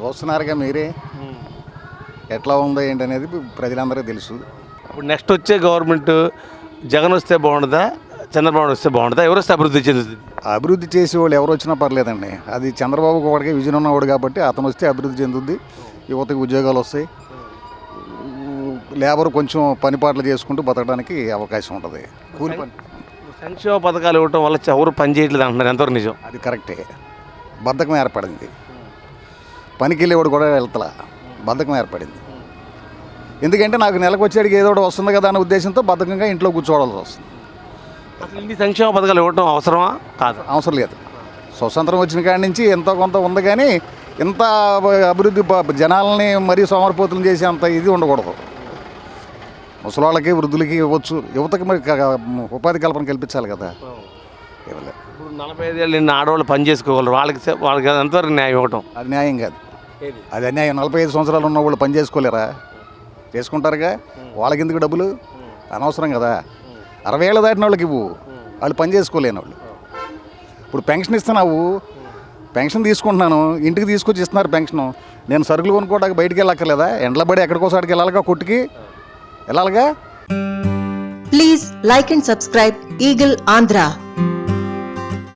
చూస్తున్నారుగా మీరే. ఎట్లా ఉందో ఏంటి అనేది ప్రజలందరికీ తెలుసు. ఇప్పుడు నెక్స్ట్ వచ్చే గవర్నమెంట్ జగన్ వస్తే బాగుంటుందా చంద్రబాబు వస్తే బాగుంటుందా ఎవరు వస్తే అభివృద్ధి చెందుతుంది? అభివృద్ధి చేసే వాళ్ళు ఎవరు వచ్చినా పర్లేదండి. అది చంద్రబాబు ఒకటికే విజన్ ఉన్నవాడు కాబట్టి అతను వస్తే అభివృద్ధి చెందుద్ది యువతకి ఉద్యోగాలు వస్తాయి. లేబర్ కొంచెం పనిపాట్లు చేసుకుంటూ బతకడానికి అవకాశం ఉంటుంది. కూలి పని. సంక్షేమ పథకాలు ఇవ్వటం వల్ల ఎవరు పని చేయట్లేదు అంటున్నారు. ఎంతవరకు నిజం? అది కరెక్టే. బద్ధకం ఏర్పడింది. పనికి వెళ్ళేవాడు కూడా వెళ్తలా. బద్ధకం ఏర్పడింది. ఎందుకంటే నాకు నెలకు వచ్చేటికి ఏదో ఒకటి వస్తుంది కదా అనే ఉద్దేశంతో బద్ధకంగా ఇంట్లో కూర్చోవాల్సి వస్తుంది. అసలు ఇన్ని సంక్షేమ పథకాలు ఇవ్వటం అవసరమా? కాదు. అవసరం లేదు. స్వతంత్రం వచ్చిన కాడి నుంచి ఎంతో కొంత ఉంది కానీ ఇంత అభివృద్ధి జనాలని మరీ సోమరిపోతులు చేసే అంత ఇది ఉండకూడదు. ముసలాళ్ళకి వృద్ధులకి ఇవ్వచ్చు. యువతకి మరి ఉపాధి కల్పన కల్పించాలి కదా. ఇవ్వలేదు ఇప్పుడు నలభై ఐదేళ్ళు నిన్న ఆడవాళ్ళు పని చేసుకోగలరు. వాళ్ళకి వాళ్ళకి ఎంతవరకు న్యాయం ఇవ్వటం? అది న్యాయం కాదు. అది అన్యాయం నలభై ఐదు సంవత్సరాలు ఉన్న వాళ్ళు పని చేసుకోలేరా? చేసుకుంటారుగా? వాళ్ళకి ఎందుకు డబ్బులు? అనవసరం కదా. అరవై ఏళ్ళ దాటిన వాళ్ళకి ఇవ్వు. వాళ్ళు పని చేసుకోలేని వాళ్ళు. ఇప్పుడు పెన్షన్ ఇస్తున్నావు. పెన్షన్ తీసుకుంటున్నాను. ఇంటికి తీసుకొచ్చి ఇస్తున్నారు పెన్షన్. నేను సరుకులు కొనుక్కోవడానికి బయటికి వెళ్ళక్కర్లేదా? ఎండ్ల పడి ఎక్కడికోసాడికి వెళ్ళాలిగా కొట్టుకి? వెళ్ళాలిగా? Please like and subscribe Eagle Andhra.